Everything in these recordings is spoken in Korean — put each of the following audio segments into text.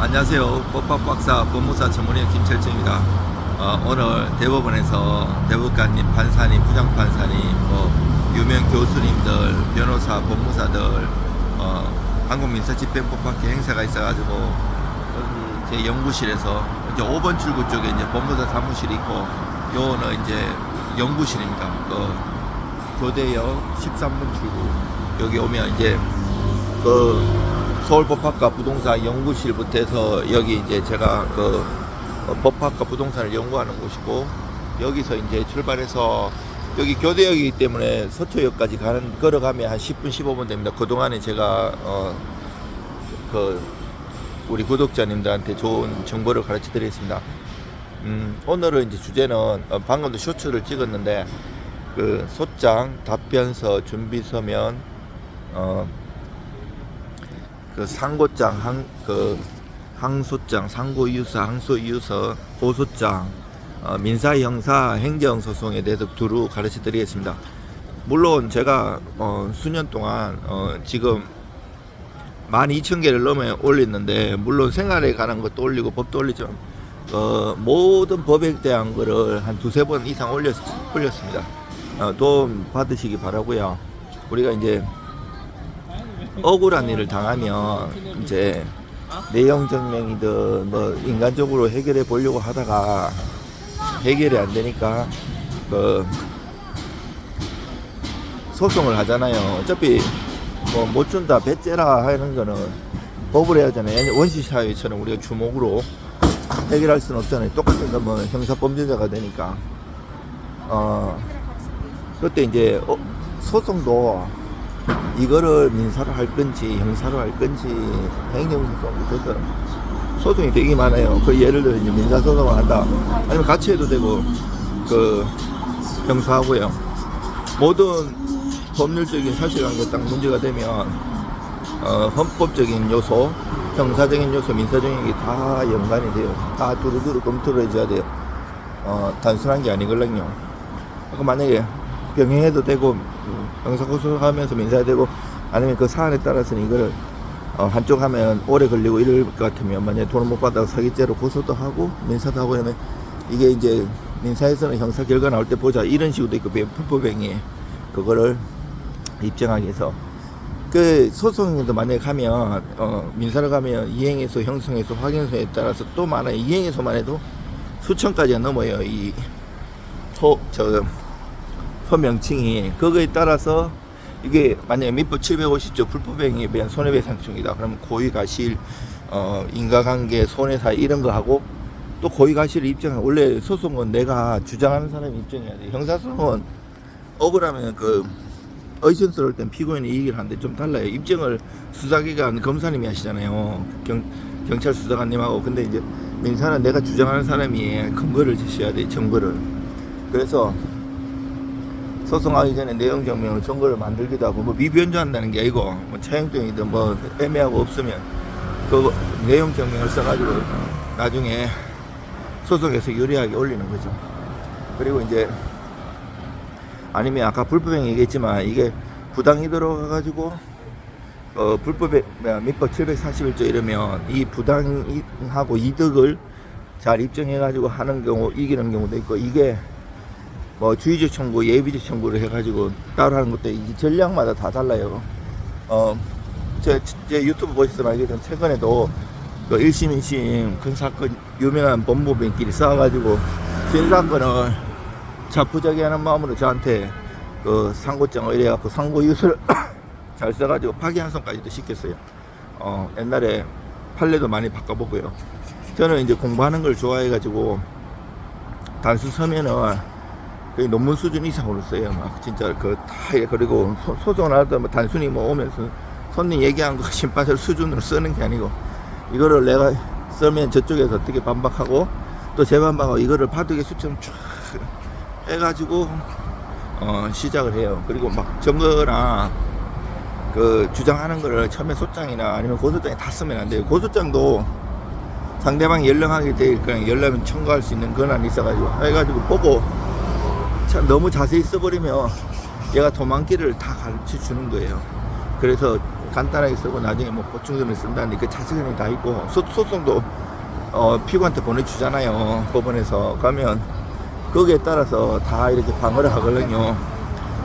안녕하세요. 법학박사 법무사 전문의 김철정입니다. 어, 오늘 대법원에서 대법관님, 판사님, 부장판사님, 뭐 유명 교수님들, 변호사, 법무사들, 어, 한국민사집행법학회 행사가 있어가지고 여기 제 연구실에서 이제 5번 출구 쪽에 이제 법무사 사무실이 있고 요는 이제 연구실입니다. 그 교대역 13번 출구 여기 오면 이제 그 서울법학과 부동산 연구실부터 해서 여기 이제 제가 그 어, 법학과 부동산을 연구하는 곳이고 여기서 이제 출발해서 여기 교대역이기 때문에 서초역까지 가는 걸어가면 한 10분 15분 됩니다. 그 동안에 제가 어 그 우리 구독자님들한테 좋은 정보를 가르쳐 드리겠습니다. 음, 오늘은 이제 주제는 어, 방금도 쇼츠를 찍었는데 그 소장, 답변서, 준비 서면 어, 그 상고장, 항, 그 항소장, 상고이유서, 항소이유서, 고소장, 어, 민사, 형사, 행정 소송에 대해서 두루 가르쳐 드리겠습니다. 물론 제가 어, 수년 동안 어, 지금 12,000개를 넘어 올렸는데 물론 생활에 관한 것도 올리고 법도 올리지만 어, 모든 법에 대한 거를 한 두세 번 이상 올렸, 올렸습니다. 어, 도움 받으시기 바라고요. 우리가 이제 억울한 일을 당하면 이제 내용 증명이든 뭐 인간적으로 해결해 보려고 하다가 해결이 안 되니까 그 소송을 하잖아요. 어차피 뭐 못 준다 배째라 하는 거는 법을 해야 하잖아요. 원시 사회처럼 우리가 주먹으로 해결할 수는 없잖아요. 똑같은 거면 형사 범죄자가 되니까 어 그때 이제 어, 소송도 이거를 민사로 할 건지 형사로 할 건지 행정소송 그래서 소송이 되게 많아요. 그 예를 들어 이제 민사소송을 한다. 아니면 같이 해도 되고 그 형사하고요. 모든 법률적인 사실관계 딱 문제가 되면 어, 헌법적인 요소, 형사적인 요소, 민사적인 게 다 연관이 돼요. 다 두루두루 검토를 해줘야 돼요. 어, 단순한 게 아니걸랑요. 그 만약에 병행해도 되고 형사고소하면서 민사해야 되고 아니면 그 사안에 따라서는 이거를 어, 한쪽 하면 오래 걸리고 이럴 것 같으면 만약에 돈을 못 받아서 사기죄로 고소도 하고 민사도 하고 하면 이게 이제 민사에서는 형사 결과 나올 때 보자. 이런 식으로 있고 불법행위 그거를 입증하기 위해서. 그 소송에도 만약에 가면 어, 민사를 가면 이행에서 형성에서 확인서에 따라서 또 많아요 이행에서만 해도 수천까지가 넘어요. 이소저 소명칭이 그거에 따라서 이게 만약에 민법 750조 불법행위에 대한 손해배상충이다. 그러면 고의가실 어, 인과관계 손해사 이런 거 하고 또 고의가실을 입증하 원래 소송은 내가 주장하는 사람이 입증해야 돼. 형사소송은 억울하면 그 의심스러울 땐 피고인이 이익을 하는데 좀 달라요. 입증을 수사기관 검사님이 하시잖아요. 경, 경찰 수사관님하고. 근데 이제 민사는 내가 주장하는 사람이 근거를 제시해야 돼 증거를. 그래서 소송하기 전에 내용 증명을 증거를 만들기도 하고 뭐 미변조한다는 게 아니고 뭐 차용증이든 뭐 애매하고 없으면 그 내용 증명을 써가지고 나중에 소송에서 유리하게 올리는 거죠. 그리고 이제 아니면 아까 불법행 얘기했지만 이게 부당이 들어가가지고 어 불법에 뭐야, 민법 741조 이러면 이 부당하고 이득을 잘 입증해가지고 하는 경우 이기는 경우도 있고 이게 뭐 주의적 청구, 예비적 청구를 해가지고 따로 하는 것도 이 전략마다 다 달라요. 어, 제, 제 유튜브 보시면 알겠지만 최근에도 그 1심, 2심 큰 사건 유명한 법무부인끼리 싸워가지고 진 사건을 자포자기 하는 마음으로 저한테 그 상고장을 이래갖고 상고 유서를 잘 써가지고 파기환송까지도 시켰어요. 어, 옛날에 판례도 많이 바꿔보고요. 저는 이제 공부하는 걸 좋아해가지고 단순 서면은 거의 논문 수준 이상으로 써요. 막 진짜 그다 그리고 소, 소송을 하다 뭐 단순히 뭐 오면서 손님 얘기한 거 심판서 수준으로 쓰는 게 아니고 이거를 내가 쓰면 저쪽에서 어떻게 반박하고 또 재반박하고 이거를 바둑에 수점 쫙 해가지고 어 시작을 해요. 그리고 막 증거나 그 주장하는 거를 처음에 소장이나 아니면 고소장에 다 쓰면 안 돼요. 고소장도 상대방이 연령하게 될 거야. 연락은 청구할 수 있는 권한이 있어가지고 해가지고 보고 참 너무 자세히 써버리면 얘가 도망길을 다 가르쳐 주는 거예요. 그래서 간단하게 쓰고 나중에 뭐 보충금을 쓴다는 그 자세히 다 있고 소, 소송도 어, 피고한테 보내주잖아요. 법원에서. 가면 거기에 따라서 다 이렇게 방어를 하거든요.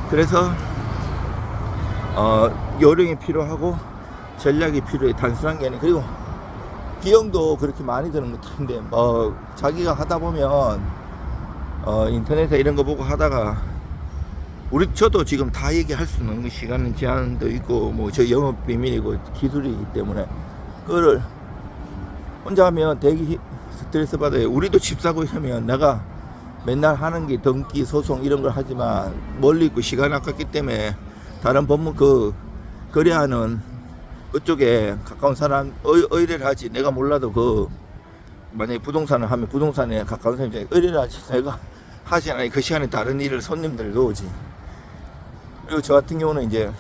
그래서 어, 요령이 필요하고 전략이 필요해. 단순한 게 아니고 그리고 비용도 그렇게 많이 드는 것도 아닌데 뭐 자기가 하다 보면 어, 인터넷에 이런 거 보고 하다가 우리 저도 지금 다 얘기할 수 있는 시간 제한도 있고 뭐 저 영업 비밀이고 기술이기 때문에 그거를 혼자 하면 되게 스트레스 받아요. 우리도 집 사고 이러면 내가 맨날 하는 게 등기 소송 이런 걸 하지만 멀리 있고 시간 아깝기 때문에 다른 법무 그 거래하는 그쪽에 가까운 사람 의, 의뢰를 하지 내가 몰라도 그 만약에 부동산을 하면 부동산에 가까운 사람이 의뢰를 하지 내가 하지 않아요. 그 시간에 다른 일을 손님들 넣오지. 그리고 저 같은 경우는 이제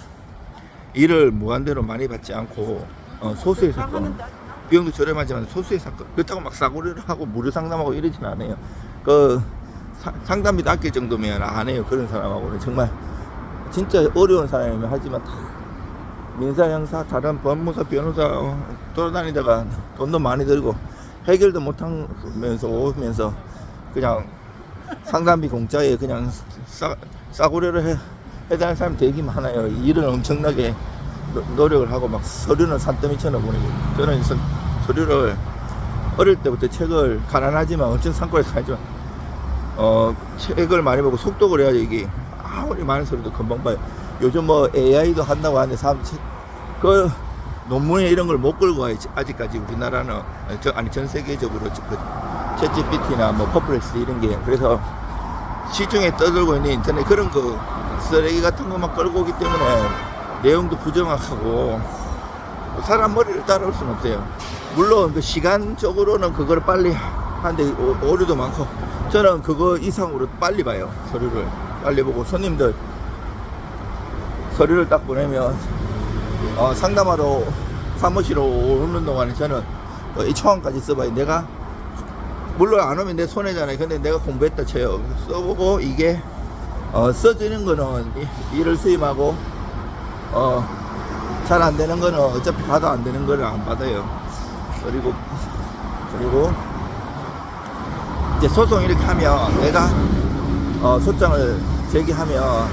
일을 무한대로 많이 받지 않고 어, 소수의 사건 비용도 저렴하지만 소수의 사건 그렇다고 막 사고를 하고 무료 상담하고 이러진 않아요. 그 사- 상담비 아낄 정도면 안 해요. 그런 사람하고는 정말 진짜 어려운 사람이면 하지만 다 민사 형사 다른 법무사 변호사 어, 돌아다니다가 돈도 많이 들고 해결도 못하면서 오면서 그냥 상담비 공짜에 그냥 싸, 싸구려를 해, 해달라는 사람이 되게 많아요. 일을 엄청나게 노, 노력을 하고 막 서류는 산더미처럼 보내고 저는 서, 서류를 어릴 때부터 책을 가난하지만 엄청 산골에서 하지만 어 책을 많이 보고 속독을 해야지 이게 아무리 많은 소리도 금방 봐요. 요즘 뭐 AI도 한다고 하는데 사람 책- 그 논문에 이런 걸 못 끌고 와요. 아직까지 우리나라는 저, 아니 전 세계적으로 그 챗GPT나 뭐 퍼플렉스 이런 게 그래서 시중에 떠들고 있는 인터넷 그런 거 쓰레기 같은 것만 끌고 오기 때문에 내용도 부정확하고 사람 머리를 따라올 수는 없어요. 물론 그 시간적으로는 그걸 빨리 하는데 오- 오류도 많고 저는 그거 이상으로 빨리 봐요. 서류를 빨리 보고 손님들 서류를 딱 보내면 어, 상담하러 사무실로 오는 동안에 저는 어, 이 초안까지 써봐요. 내가 물론 안 오면 내 손해잖아요. 근데 내가 공부했다 쳐요. 써보고 이게 어, 써지는 거는 이- 일을 수임하고 어, 잘 안 되는 거는 어차피 받아 안 되는 거를 안 받아요. 그리고 그리고 이제 소송 이렇게 하면 내가 어, 소장을 제기하면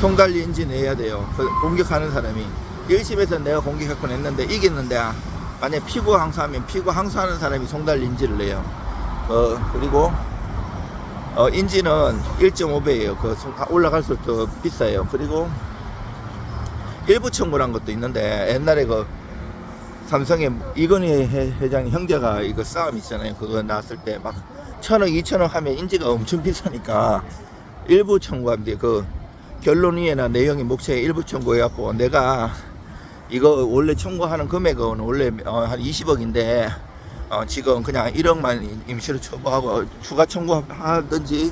송달리 인지 내야 돼요. 그 공격하는 사람이 1심에서 내가 공격했고 냈는데 이겼는데 만약 피고 항소하면 피고 항소하는 사람이 송달리 인지를 내요. 어, 그리고 어, 인지는 1.5배예요. 그 송- 올라갈수록 더 비싸요. 그리고 일부 청구란 것도 있는데 옛날에 그 삼성의 이건희 회- 회장 형제가 이거 싸움 있잖아요. 그거 나왔을 때 막 천억, 이천억 하면 인지가 엄청 비싸니까 일부 돼. 그 결론 위에나 내용이 목차에 일부 청구해갖고 내가 이거 원래 청구하는 금액은 원래 어, 한 20억인데 어, 지금 그냥 1억만 임시로 청구하고 추가 청구하든지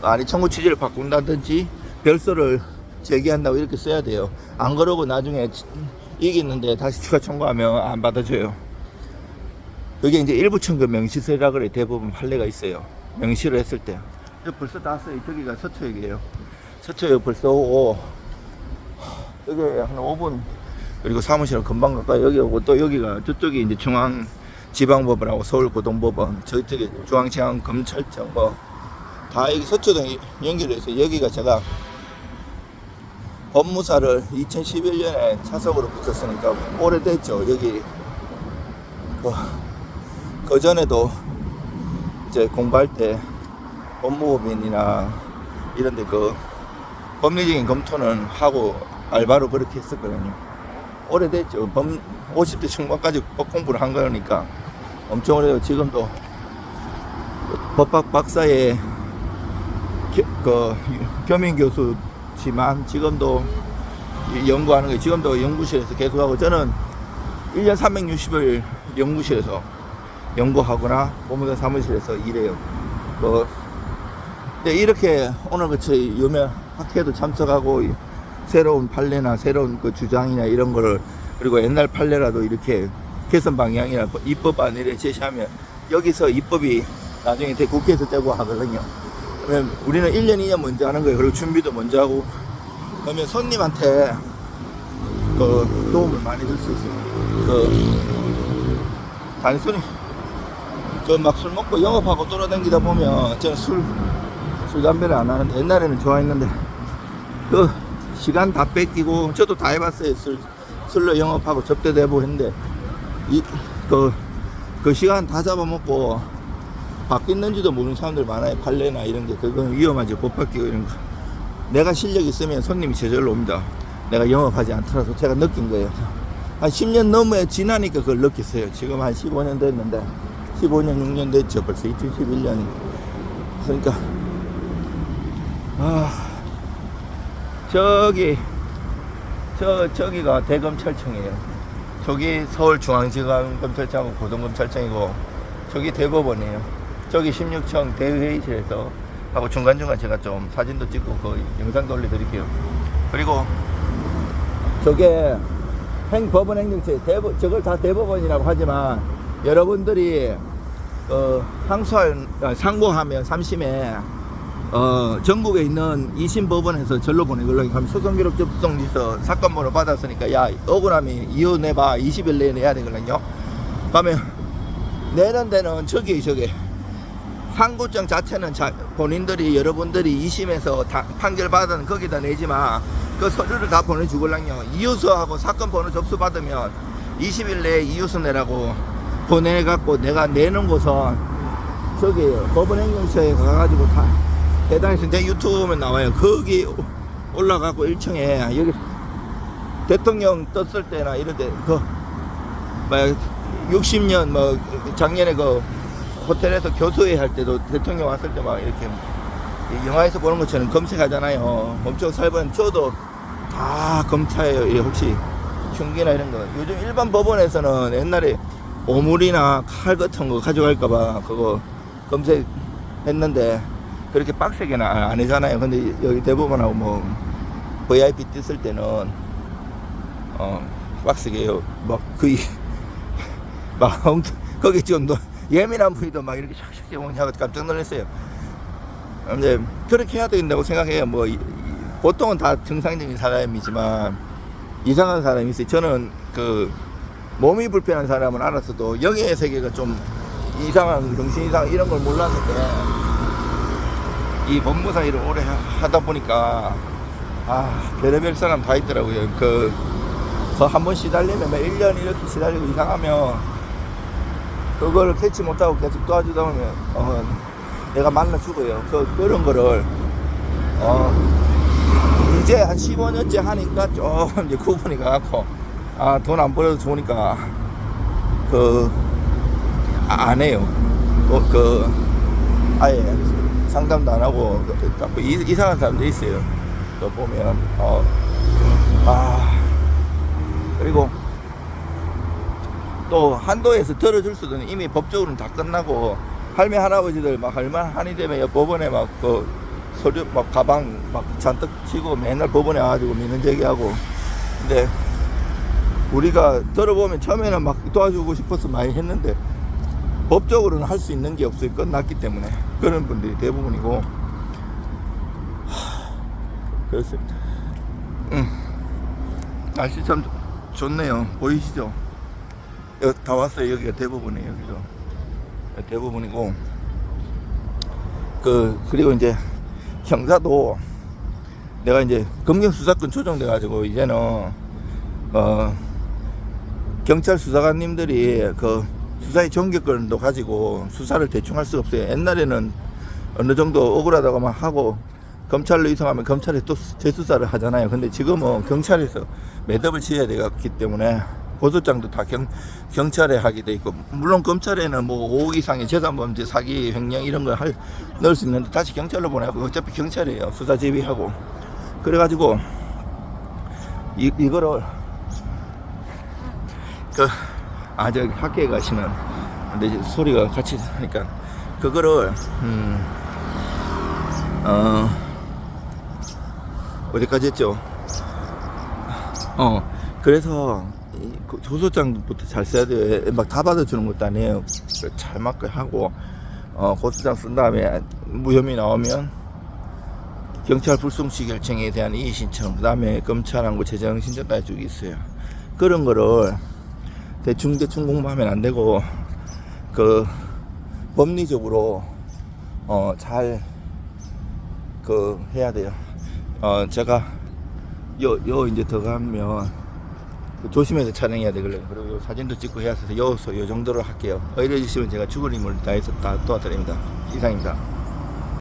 아니 청구 취지를 바꾼다든지 별서를 제기한다고 이렇게 써야 돼요. 안 그러고 나중에 치- 이기는데 다시 추가 청구하면 안 받아줘요. 그게 이제 일부 청구 명시서라 그래 대부분 판례가 있어요. 명시를 했을 때. 저 벌써 다 왔어요. 저기가 서초역이에요. 서초역 벌써 오고 여기 한 5분 그리고 사무실은 금방 가까이 여기 오고 또 여기가 저쪽이 이제 중앙 지방법원하고 서울 고등법원 저쪽에 중앙지방 검찰청 뭐다 여기 서초동 연결해서 여기가 제가 법무사를 2011년에 차석으로 붙었으니까 오래됐죠 여기 그, 그 전에도 이제 공부할 때 법무법인이나 이런데 그 법리적인 검토는 하고 알바로 그렇게 했었거든요. 오래됐죠. 범 50대 중반까지 법 공부를 한 거니까 엄청 오래되고 지금도 법학 박사의 겨, 그 겸임 교수지만 지금도 이 연구하는 게 지금도 연구실에서 계속하고 저는 1년 360일 연구실에서 연구하거나 법무사 사무실에서 일해요. 뭐 근데 이렇게 오늘 그치 유명 학회도 참석하고 이 새로운 판례나 새로운 그 주장이나 이런 거를 그리고 옛날 판례라도 이렇게 개선 방향이나 뭐 입법 안을 제시하면 여기서 입법이 나중에 대 국회에서 떼고 하거든요. 그러면 우리는 1년, 2년 먼저 하는 거예요. 그리고 준비도 먼저 하고 그러면 손님한테 그 도움을 많이 줄 수 있어요. 그 단순히 그 막 술 먹고 영업하고 돌아다니다 보면 저는 술, 술 담배를 안 하는데 옛날에는 좋아했는데 그 시간 다 뺏기고 저도 다 해봤어요. 술, 술로 영업하고 접대대고 했는데 이, 그, 그 시간 다 잡아먹고 바뀌는지도 모르는 사람들 많아요. 팔레나 이런 게. 그건 위험하죠. 못 바뀌고 이런 거. 내가 실력 있으면 손님이 저절로 옵니다. 내가 영업하지 않더라도 제가 느낀 거예요. 한 10년 넘어 지나니까 그걸 느꼈어요. 지금 한 15년 됐는데 15년, 6년 됐죠. 벌써 2011년. 그러니까 아 저기 저 저기가 대검찰청이에요. 저기 서울중앙지검 검찰청하고 고등검찰청이고 저기 대법원이에요. 저기 16청 대회의실에서 하고 중간중간 제가 좀 사진도 찍고 그 영상도 올려드릴게요. 그리고 저게 행법원 행정처 대법 저걸 다 대법원이라고 하지만 여러분들이 어 항소할 아, 상고하면 3심에 어 전국에 있는 2심 법원에서 절로 보내걸로 하면 소송 기록 접수성 있어 사건 번호 받았으니까 야 억울하면 이유 내봐 20일 내에 내야 되거든요. 그러면 내는 데는 저기 저기 상고장 자체는 자, 본인들이 여러분들이 2심에서 다, 판결 받은 거기다 내지만 그 서류를 다 보내주걸랑요 이유서하고 사건 번호 접수 받으면 20일 내에 이유서 내라고 보내갖고 내가 내는 곳은 저기 법원행정처에 가가지고 다 해당해서 내 유튜브에 나와요 거기 올라가고 1층에 여기 대통령 떴을 때나 이럴 때그 60년 뭐 작년에 그 호텔에서 교수회 할 때도 대통령 왔을 때 막 이렇게 이 영화에서 보는 것처럼 검색하잖아요. 엄청 살벌한 저도 다 검사예요. 이 혹시 흉기나 이런 거. 요즘 일반 법원에서는 옛날에 오물이나 칼 같은 거 가져갈까봐 그거 검색했는데 그렇게 빡세게는 안, 안 하잖아요. 근데 여기 대법원하고 뭐 VIP 뜯을 때는 어 빡세게 해요. 막 거의 막 거기 좀 너- 예민한 부위도 막 이렇게 샥샥 오냐고 깜짝 놀랐어요. 근데 그렇게 해야 된다고 생각해요. 뭐 보통은 다 정상적인 사람이지만 이상한 사람이 있어요. 저는 그 몸이 불편한 사람은 알았어도 영의 세계가 좀 이상한 정신 이상 이런 걸 몰랐는데 이 법무사 일을 오래 하- 하다 보니까 아 별의별 사람 다 있더라고요. 그 한번 시달리면 막 1년 이렇게 시달리고 이상하면 그걸 캐치 못하고 계속 도와주다 보면 어, 내가 만나 죽어요. 그, 그런 거를 어, 이제 한 15년째 하니까 좀 이제 구분이 가갖고 아, 돈 안 벌어도 좋으니까 그, 아, 안 해요. 어, 그, 아예 상담도 안 하고 그, 자꾸 이, 이상한 사람도 있어요. 또 보면, 어, 아, 그리고 또 한도에서 들어줄 수도 있는 이미 법적으로는 다 끝나고 할매 할아버지들 막 얼마나 한이 되면 법원에 막 그 서류 막 가방 막 잔뜩 치고 맨날 법원에 와가지고 민원 제기하고. 근데 우리가 들어보면 처음에는 막 도와주고 싶어서 많이 했는데 법적으로는 할 수 있는 게 없어요. 끝났기 때문에 그런 분들이 대부분이고 하, 그렇습니다 음. 날씨 참 좋네요 보이시죠 여기 다 왔어요. 여기가 대부분이에요. 여기가 대부분이고 그 그리고 이제 형사도 내가 이제 검경 수사권 조정돼 가지고 이제는 어 경찰 수사관님들이 그 수사의 전격권도 가지고 수사를 대충 할 수가 없어요. 옛날에는 어느 정도 억울하다고 막 하고 검찰로 이송하면 검찰에 또 재수사를 하잖아요. 근데 지금은 경찰에서 매듭을 지어야 되기 때문에 고소장도 다 경, 경찰에 하게 돼 있고 물론 검찰에는 뭐 5억 이상의 재산범죄 사기 횡령 이런 걸 할, 넣을 수 있는데 다시 경찰로 보내고 어차피 경찰이에요 수사 제비하고 그래가지고 이, 이거를 그 아 저기 학교에 가시는 근데 소리가 같이 하니까 그거를 음, 어 어디까지 했죠? 어 그래서 고소장부터 잘 써야 돼요. 막다 받아주는 것도 아니에요. 그잘 맞게 하고 어 고소장 쓴 다음에 무혐의 나오면 경찰 불송치 결정에 대한 이의 신청, 그 다음에 검찰하고 재정 신청까지 쭉 있어요. 그런 거를 대충 대충 공부하면 안 되고 그 법리적으로 어 잘 그 해야 돼요. 어 제가 요 요 이제 들어가면 그 조심해서 촬영해야 되거든요. 그리고 요 사진도 찍고 해야 해서 여기서 요 정도로 할게요. 의뢰 주시면 제가 죽을 힘을 다해서 다 도와드립니다. 이상입니다.